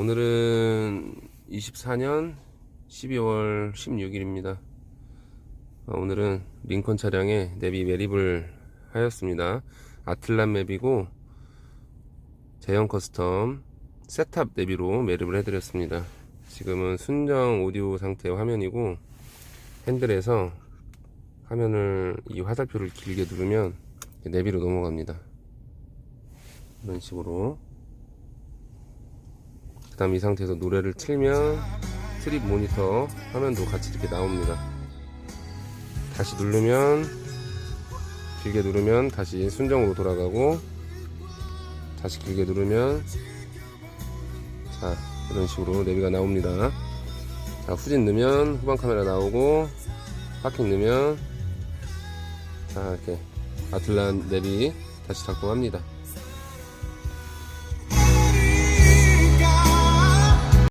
오늘은 24년 12월 16일입니다. 오늘은 링컨 차량에 내비 매립을 하였습니다. 아틀란 맵이고 제형 커스텀 셋탑 내비로 매립을 해드렸습니다. 지금은 순정 오디오 상태의 화면이고 핸들에서 화면을 이 화살표를 길게 누르면 내비로 넘어갑니다. 이런 식으로 그 다음 이 상태에서 노래를 틀면 트립 모니터 화면도 같이 이렇게 나옵니다. 다시 누르면 길게 누르면 다시 순정으로 돌아가고 다시 길게 누르면 자 이런 식으로 내비가 나옵니다. 자 후진 넣으면 후방 카메라 나오고 파킹 넣으면 자 이렇게 아틀란 내비 다시 작동합니다